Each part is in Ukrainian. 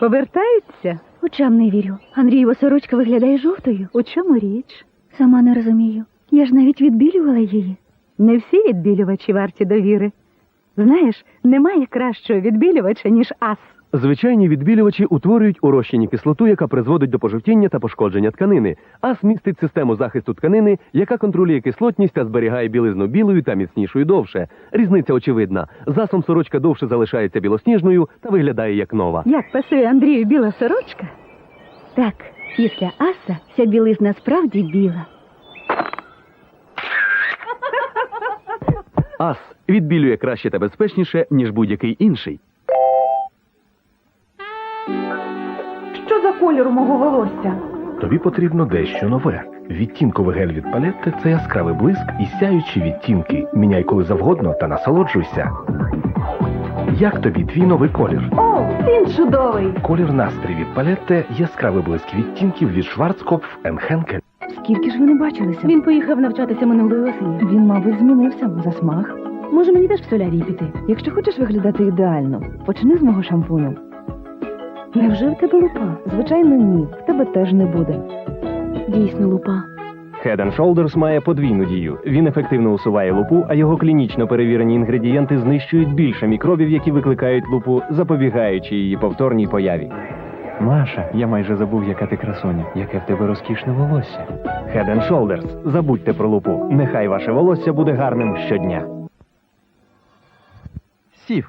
Повертаються? Очам не вірю. Андрієва сорочка виглядає жовтою. У чому річ? Сама не розумію. Я ж навіть відбілювала її. Не всі відбілювачі варті довіри. Знаєш, немає кращого відбілювача, ніж ас. Звичайні відбілювачі утворюють у розчині кислоту, яка призводить до пожовтіння та пошкодження тканини, а містить систему захисту тканини, яка контролює кислотність та зберігає білизну білою та міцнішою довше. Різниця очевидна. Засом сорочка довше залишається білосніжною та виглядає як нова. Як пасує Андрію біла сорочка? Так, після аса вся білизна справді біла. Ас відбілює краще та безпечніше, ніж будь-який інший. Що за кольор у мого волосся? Тобі потрібно дещо нове. Відтінковий гель від палетти це яскравий блиск і сяючі відтінки. Міняй коли завгодно та насолоджуйся. Як тобі твій новий колір? О, він чудовий! Колір настрій від палетти яскравий блиск відтінків від Schwarzkopf Henkel. Скільки ж ви не бачилися? Він поїхав навчатися минулої осені. Він, мабуть, змінився за смак. Може, мені теж в солярій піти? Якщо хочеш виглядати ідеально, почни з мого шампуню. Невже в тебе лупа? Звичайно, ні. В тебе теж не буде. Дійсно, лупа. Head Shoulders має подвійну дію. Він ефективно усуває лупу, а його клінічно перевірені інгредієнти знищують більше мікробів, які викликають лупу, запобігаючи її повторній появі. Маша, я майже забув, яка ти красоня, яке в тебе розкішне волосся. Head Shoulders. Забудьте про лупу. Нехай ваше волосся буде гарним щодня. Сіф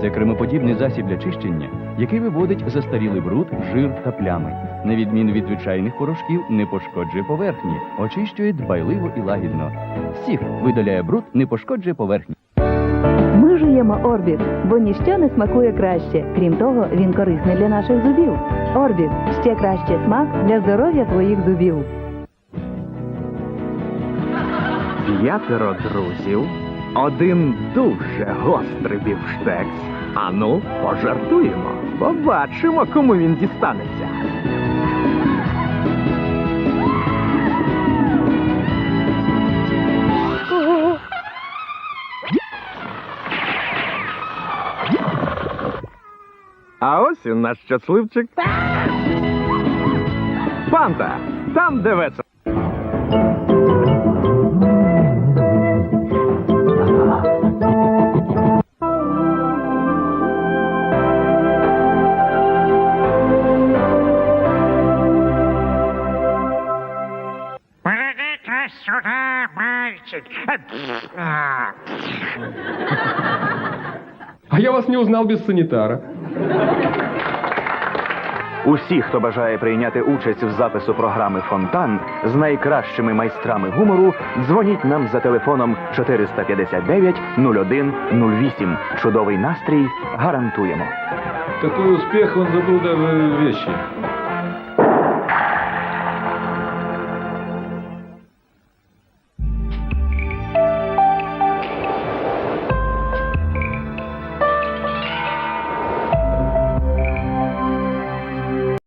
це кремоподібний засіб для чищення, який виводить застарілий бруд, жир та плями. На відміну від звичайних порошків, не пошкоджує поверхні, очищує дбайливо і лагідно. Сіф видаляє бруд, не пошкоджує поверхні. Ми жуємо Орбіт, бо ніщо не смакує краще. Крім того, він корисний для наших зубів. Орбіт ще краще смак для здоров'я твоїх зубів. П'ятеро друзів, один дуже гострий бівштекс. Ану, пожартуємо. Побачимо, кому він дістанеться. А ось і наш щасливчик. Панта, там де весело. Сюда, мальчик. А я вас не узнал без санитара. Усі, хто бажає прийняти участь в запису програми Фонтан з найкращими майстрами гумору, дзвоніть нам за телефоном 459 01 08. Чудовий настрій гарантуємо. Такой успех, он забыл даже вещи.